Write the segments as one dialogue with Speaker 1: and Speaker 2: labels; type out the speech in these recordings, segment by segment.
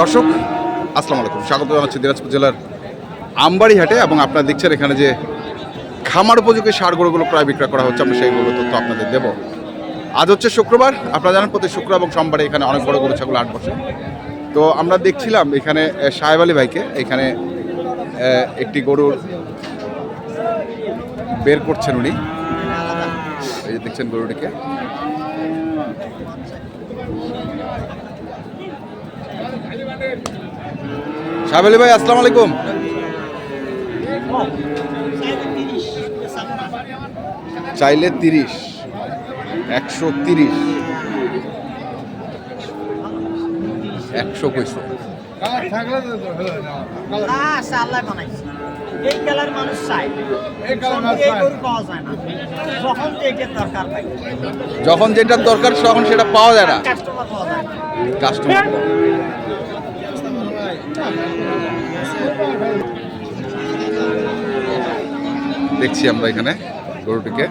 Speaker 1: দর্শক, আসসালামু আলাইকুম। স্বাগত জানাচ্ছি দিনাজপুর জেলার আমবাড়ি হাটে এবং আপনারা দেখছেন এখানে যে খামার উপযোগী গরুগুলো প্রায় বিক্রয় করা হচ্ছে, আমরা সেইগুলো তথ্য আপনাদের দেব। আজ হচ্ছে শুক্রবার, আপনারা জানেন প্রতি শুক্র এবং সোমবারে এখানে অনেক বড় গরু, ছাগল, আট বসে। তো আমরা দেখছিলাম এখানে সাহেব আলী ভাইকে এখানে একটি গরুর বের করছেন উনি। এই যে দেখছেন গরুটিকে। সাহেব আলী ভাই আসসালামু আলাইকুম। চাইলে তিরিশ একশো তিরিশ। একশো কইছে
Speaker 2: এই খেলার মানুষ যখন যেটার দরকার
Speaker 1: যখন যেটা দরকার তখন সেটা পাওয়া যায় না।
Speaker 2: কাস্টমার পাওয়া যায় না।
Speaker 1: কাস্টমার দেখছি আমরা এখানে গরুটিকে
Speaker 2: পাঁচ হাজার কম। আচ্ছা হোক তুই যেটা হবে সেটা হোক সমস্যা নেই যেটা হবে সেটা আমরা এখানে কি?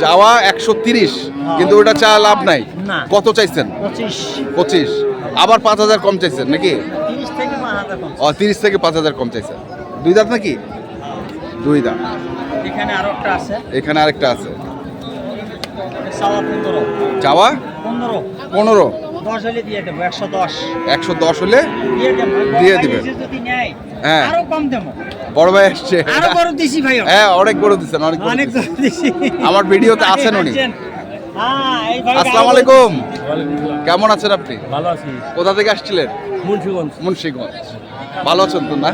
Speaker 1: চাওয়া একশো তিরিশ কিন্তু ওটা চা লাভ নাই। কত চাইছেন?
Speaker 2: পঁচিশ।
Speaker 1: আবার পাঁচ হাজার কম চাইছেন নাকি? ও তিরিশ থেকে পাঁচ হাজার কম চাইছেন। দুই দাঁত নাকি? দুই দাঁত।
Speaker 2: এখানে আরও একটা আছে।
Speaker 1: এখানে আরেকটা আছে। চাওয়া
Speaker 2: পনেরো।
Speaker 1: পনেরো।
Speaker 2: দশ হলে দিয়ে দেবো একশো দশ।
Speaker 1: একশো দশ হলে
Speaker 2: দিয়ে দেবো।
Speaker 1: দিয়ে
Speaker 2: বড় ভাই
Speaker 1: দিবেন।
Speaker 2: এসে যদি নেয়
Speaker 1: হ্যাঁ।
Speaker 2: আরও কম দেবো।
Speaker 1: বড় ভাই আসছে
Speaker 2: আরও বড় দিছি ভাই
Speaker 1: হ্যাঁ অনেক বড় দিচ্ছেন অনেক
Speaker 2: অনেক দিছি।
Speaker 1: আমার ভিডিওতে আছেন উনি।
Speaker 2: হ্যাঁ এই ভাই
Speaker 1: আসসালামু আলাইকুম। কেমন আছেন আপনি?
Speaker 3: ভালো আছি।
Speaker 1: কোথা থেকে আসছিলেন?
Speaker 3: মুন্সিগঞ্জ।
Speaker 1: মুন্সিগঞ্জ। ভালো আছেন তো না?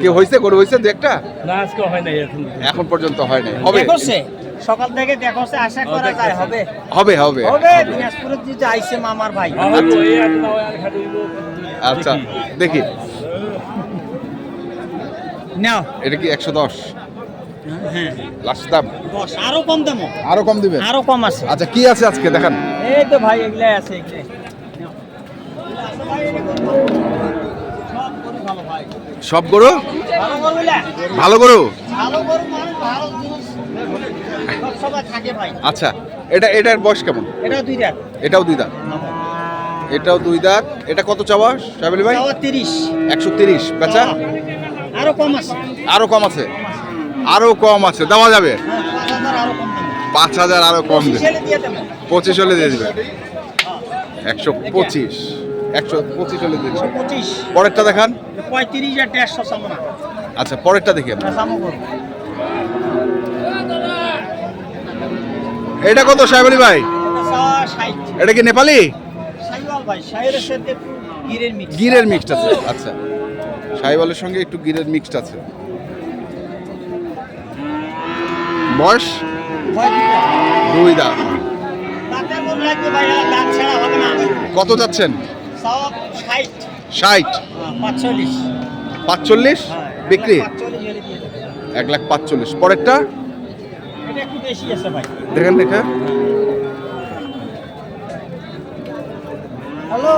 Speaker 1: কি হয়েছে? গরু হয়েছে দু একটা?
Speaker 3: না আজকে হয় নাই এখন
Speaker 1: এখন পর্যন্ত হয় নাই। হবে।
Speaker 2: দেখছে সকাল থেকে দেখছে আশা করা যায় হবে।
Speaker 1: হবে হবে।
Speaker 2: হবে দিনাজপুরের যে আইছে মামার ভাই।
Speaker 1: আচ্ছা
Speaker 3: দেখি।
Speaker 2: নাও।
Speaker 1: এটা কি একশো দশ?
Speaker 2: হ্যাঁ।
Speaker 1: লাস্ট দাম?
Speaker 2: আরও কম দেবো।
Speaker 1: আরও কম দিবেন?
Speaker 2: আরও কম আছে।
Speaker 1: আচ্ছা কি আছে আজকে? দেখান।
Speaker 2: এই তো ভাই এগুলাই আছে এগুলাই। নাও। সব গরু? ভালো
Speaker 1: গরু? আচ্ছা এটা, এটার বয়স কেমন?
Speaker 2: এটা দুই রাত
Speaker 1: এটাও দুই দাঁত। এটাও দুই দাঁত। এটা কত চাওয়া সাহেব ভাই?
Speaker 2: তিরিশ
Speaker 1: একশো তিরিশ, বেচা?
Speaker 2: আরও কম আছে
Speaker 1: আরও কম আছে? আরও কম আছে, দেওয়া যাবে?
Speaker 2: পাঁচ হাজার আরও কম দেবো। পঁচিশ হলে দিয়ে দিবে।
Speaker 1: একশো পঁচিশ। একশো পঁচিশ হলে দিয়ে
Speaker 2: পঁচিশ।
Speaker 1: পরেরটা দেখান।
Speaker 2: পঁয়ত্রিশ আর দেড়শো সামনা
Speaker 1: আচ্ছা পরেরটা দেখি এটা কত সাহেব ভাই?
Speaker 2: এটা
Speaker 1: এটা কি নেপালি?
Speaker 2: গিরের
Speaker 1: গিরের মিক্সড আছে। আচ্ছা সাহিওয়ালের সঙ্গে একটু গিরের মিক্সড আছে। বয়স দুই দাঁত। কত যাচ্ছেন
Speaker 2: ষাট।
Speaker 1: ষাট।
Speaker 2: পাঁচচল্লিশ।
Speaker 1: পাঁচচল্লিশ? বিক্রি? এক লাখ পাঁচচল্লিশ। পরেরটা? দেখেন দেখা
Speaker 2: হ্যালো?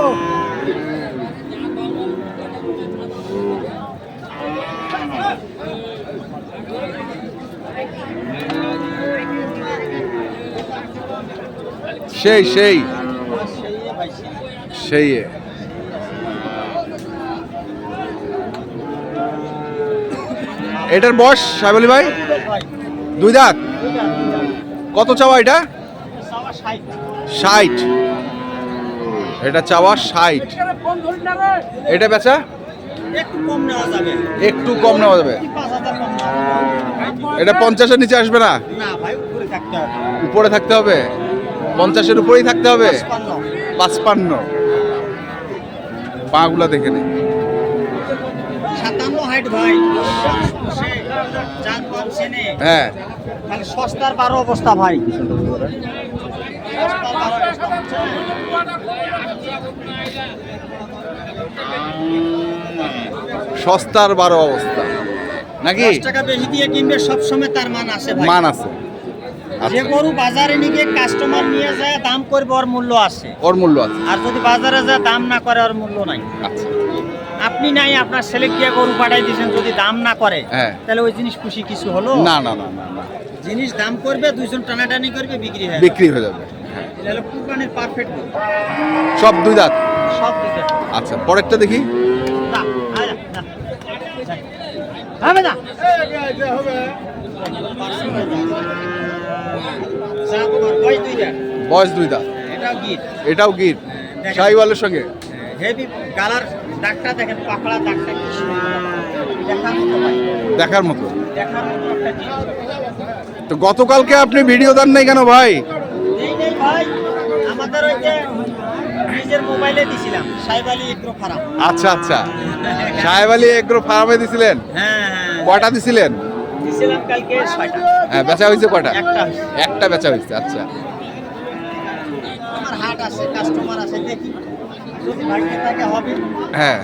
Speaker 1: সেই সেই। সেই এটার বয়স, সাহেব আলী ভাই? দুই দাঁত। কত চাওয়া এটা?
Speaker 2: ষাট।
Speaker 1: এটা চাওয়া ষাট। এটা বেচা?
Speaker 2: একটু কম নেওয়া যাবে?
Speaker 1: এটা পঞ্চাশের নিচে আসবে না?
Speaker 2: উপরে থাকতে হবে।
Speaker 1: পঞ্চাশের উপরেই থাকতে হবে?
Speaker 2: পাঁচপান্ন।
Speaker 1: পাগুলা দেখে নে।
Speaker 2: হাইট ভাই।
Speaker 1: হ্যাঁ।
Speaker 2: খালি সস্তার বারো অবস্থা ভাই। সস্তার বারো অবস্থা।
Speaker 1: নাকি?
Speaker 2: টাকা বেশি দিয়ে কিনবে সবসময় তার মান আছে
Speaker 1: মান আছে।
Speaker 2: যে গরু বাজারে নিয়ে কাস্টমার নিয়ে যায় দাম করবে ওর মূল্য আছে।
Speaker 1: ওর মূল্য আছে।
Speaker 2: আর যদি বাজারে যায় দাম না করে ওর মূল্য নাই।
Speaker 1: আচ্ছা।
Speaker 2: আপনি নাই আপনার ছেলে গিয়ে গরু পাঠাই দিয়েছেন যদি দাম না করে
Speaker 1: হ্যাঁ।
Speaker 2: তাহলে ওই জিনিস খুশি কিছু হলো?
Speaker 1: না না না না না।
Speaker 2: জিনিস দাম করবে দুইজন টানাটানি করবে বিক্রি হয়
Speaker 1: বিক্রি হয়ে যাবে হ্যাঁ।
Speaker 2: তাহলে কুরবানির পারফেক্ট
Speaker 1: সব দুই দাঁত?
Speaker 2: সব দিকে
Speaker 1: আচ্ছা পরেরটা দেখি।
Speaker 2: না হবে না? বয়স
Speaker 1: দুই দাঁত।
Speaker 2: এটাও গিট।
Speaker 1: এটাও
Speaker 2: দেখেন।
Speaker 1: শাহিওয়ালের সঙ্গে।
Speaker 2: হেভি কালার দাগটা দেখেন পাকড়া কি দেখার মতো
Speaker 1: দেখার মতো।
Speaker 2: দেখার মতো
Speaker 1: তো গতকালকে আপনি ভিডিও দেন নাই কেন ভাই?
Speaker 2: ভাই। আমাদের ওই যে নিজের মোবাইলে দিছিলাম সাইব আলী এগ্রো ফার্ম।
Speaker 1: আচ্ছা আচ্ছা। সাহেব আলী এগ্রো ফার্মে দিছিলেন?
Speaker 2: হ্যাঁ হ্যাঁ।
Speaker 1: কয়টা দিছিলেন?
Speaker 2: দিছিলাম কালকে
Speaker 1: হ্যাঁ বেচা হয়েছে কয়টা?
Speaker 2: একটা
Speaker 1: একটা বেচা হয়েছে আচ্ছা।
Speaker 2: আমার হাট আছে কাস্টমার আছে দেখি।
Speaker 1: হ্যাঁ।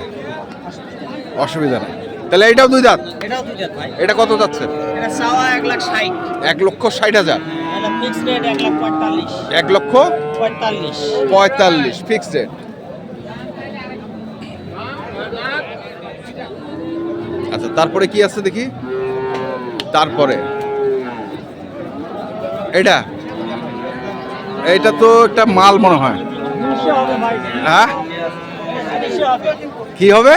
Speaker 1: অসুবিধা নেই। তাহলে এটাও দুই দাঁত?
Speaker 2: এটাও দুইটা ভাই।
Speaker 1: এটা কত যাচ্ছে?
Speaker 2: এটা এক লাখ ষাট।
Speaker 1: এক লক্ষ ষাট হাজার।
Speaker 2: রেট এক লাখ পঁয়তাল্লিশ।
Speaker 1: এক লক্ষ
Speaker 2: পঁয়তাল্লিশ।
Speaker 1: পঁয়তাল্লিশ ফিক্সড রেট আচ্ছা তারপরে কি আছে দেখি? তারপরে। এটা? এটা তো একটা মাল মনে হয়। হ্যাঁ? কি হবে?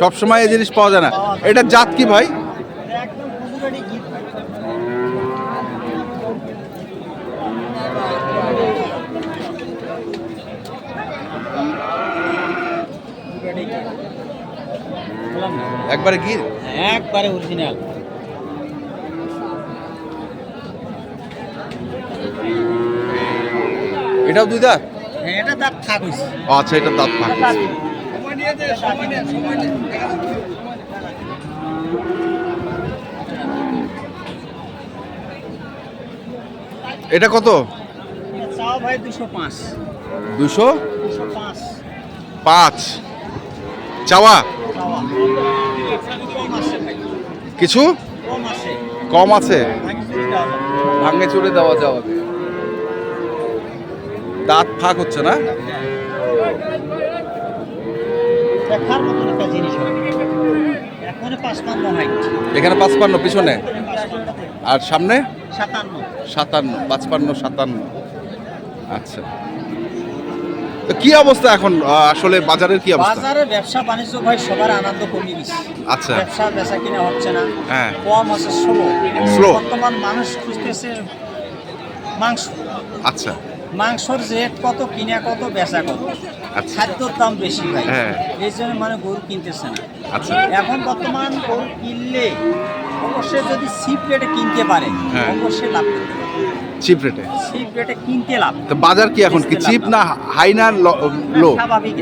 Speaker 2: সব সময় এই জিনিস পাওয়া যায় না।
Speaker 1: এটা জাত কি ভাই? একবারে কি?
Speaker 2: একবারে অরিজিনাল
Speaker 1: এটাও দুই দাঁত?
Speaker 2: এটা তার থাক হইছে।
Speaker 1: আচ্ছা এটা দাঁত ফাঁক এটা কত?
Speaker 2: দুশো পাঁচ।
Speaker 1: চাওয়া? কিছু?
Speaker 2: কম আছে। ভাঙে
Speaker 1: চড়ে দেওয়া যাওয়া দাঁত ফাঁক হচ্ছে না?
Speaker 2: দেখার মতন একটা জিনিস হবে পাঁচপান্ন হাইট
Speaker 1: এখানে পাঁচপান্ন পিছনে? আর সামনে?
Speaker 2: সাতান্ন।
Speaker 1: সাতান্ন পাঁচপান্ন সাতান্ন। আচ্ছা। তো কি অবস্থা এখন? আসলে বাজারের কি অবস্থা?
Speaker 2: বাজারে ব্যবসা বাণিজ্য ভাই সবার আনন্দ কমে গেছে
Speaker 1: আচ্ছা।
Speaker 2: ব্যবসা বেচা কিনা হচ্ছে না।
Speaker 1: হ্যাঁ।
Speaker 2: কম আছে স্লো।
Speaker 1: Slow।
Speaker 2: বর্তমান মানুষ খুঁজতেছে মাংস।
Speaker 1: আচ্ছা।
Speaker 2: মাংসর রেট কত কিনা কত বেচা কত?
Speaker 1: আচ্ছা।
Speaker 2: খাদ্যর দাম বেশি হয়
Speaker 1: হ্যাঁ।
Speaker 2: এই জন্য মানে গরু কিনতেছে না।
Speaker 1: আচ্ছা।
Speaker 2: এখন বর্তমান গরু কিনলে অবশ্যই যদি সিপ রেটে কিনতে পারে
Speaker 1: হ্যাঁ।
Speaker 2: অবশ্যই লাভ করতে পারে
Speaker 1: চিপ রেটে
Speaker 2: সিপ রেটে কিনতে লাভ
Speaker 1: তো বাজার কি এখন কি চিপ না হাই না লো
Speaker 2: স্বাভাবিক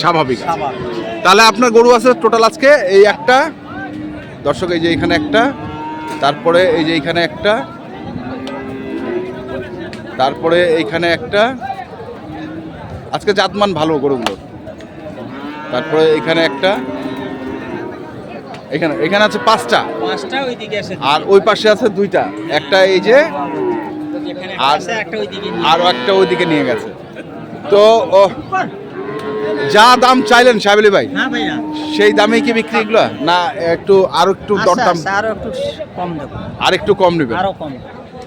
Speaker 1: স্বাভাবিক
Speaker 2: স্বাভাবিক
Speaker 1: তাহলে আপনার গরু আছে টোটাল আজকে এই একটা দর্শক এই যে এখানে একটা তারপরে এই যে এখানে একটা তারপরে এইখানে একটা আজকে জাতমান ভালো গরুগুলো। তারপরে এখানে একটা এখানে এখানে আছে পাঁচটা।
Speaker 2: পাঁচটা ওইদিকে আছে।
Speaker 1: আর ওই পাশে আছে দুইটা। একটা এই যে আর-
Speaker 2: একটা ওইদিকে
Speaker 1: আরও একটা ওইদিকে নিয়ে গেছে। তো যা দাম চাইলেন সাহেবলি ভাই সেই দামেই কি বিক্রি এগুলো? না একটু আরও একটু
Speaker 2: আচ্ছা,
Speaker 1: দরদাম
Speaker 2: আচ্ছা, আরও একটু কম দেবো।
Speaker 1: আর একটু কম নেবে
Speaker 2: আরও কম।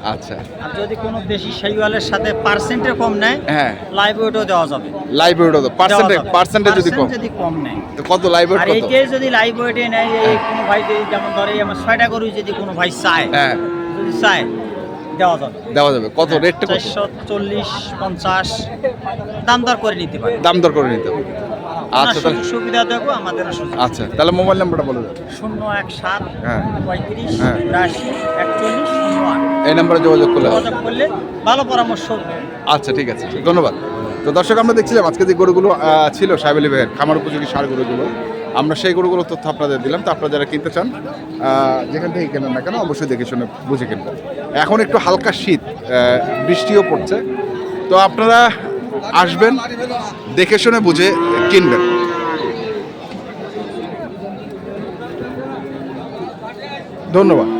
Speaker 1: আচ্ছা।
Speaker 2: আর যদি কোনো দেশি শাহিওয়ালের সাথে পার্সেন্টে কম নেয়
Speaker 1: হ্যাঁ।
Speaker 2: লাইভ ওয়েটও দেওয়া যাবে।
Speaker 1: লাইভ ওয়েট পার্সেন্টে পার্সেন্টে যদি কম
Speaker 2: যদি কম। নেয়।
Speaker 1: তো কত লাইভ ওয়েট
Speaker 2: আর
Speaker 1: কত?
Speaker 2: এইটাই যদি লাইভ ওয়েটে নেয় এই কোনো ভাই যেমন ধরে আমার ছয়টা গরু যদি কোনো ভাই চায়
Speaker 1: হ্যাঁ।
Speaker 2: যদি চায় দেওয়া যাবে।
Speaker 1: দেওয়া যাবে। কত রেটটা কত?
Speaker 2: চারশো চল্লিশ পঞ্চাশ। দাম দর করে নিতে পারে।
Speaker 1: দাম দর করে নিতে হবে। আচ্ছা তাহলে
Speaker 2: সুবিধা
Speaker 1: আচ্ছা তাহলে মোবাইল নাম্বারটা বলে দেন
Speaker 2: শূন্য এক সাত
Speaker 1: হ্যাঁ।
Speaker 2: পঁয়ত্রিশ
Speaker 1: হ্যাঁ।
Speaker 2: বিরাশি একচল্লিশ
Speaker 1: এই নাম্বারে যোগাযোগ করলে হবে
Speaker 2: যোগাযোগ করলে ভালো পরামর্শ
Speaker 1: আচ্ছা ঠিক আছে ধন্যবাদ। তো দর্শক আমরা দেখছিলাম আজকে যে গরুগুলো ছিল সাহেবেলি ভাইয়ের খামার উপযোগী সার গরুগুলো আমরা সেই গরুগুলোর তথ্য আপনাদের দিলাম। তো আপনারা যারা কিনতে চান যেখান থেকে কেনেন না কেন অবশ্যই দেখে শুনে বুঝে কিনবেন। এখন একটু হালকা শীত বৃষ্টিও পড়ছে। তো আপনারা আসবেন দেখে শুনে বুঝে কিনবেন। ধন্যবাদ।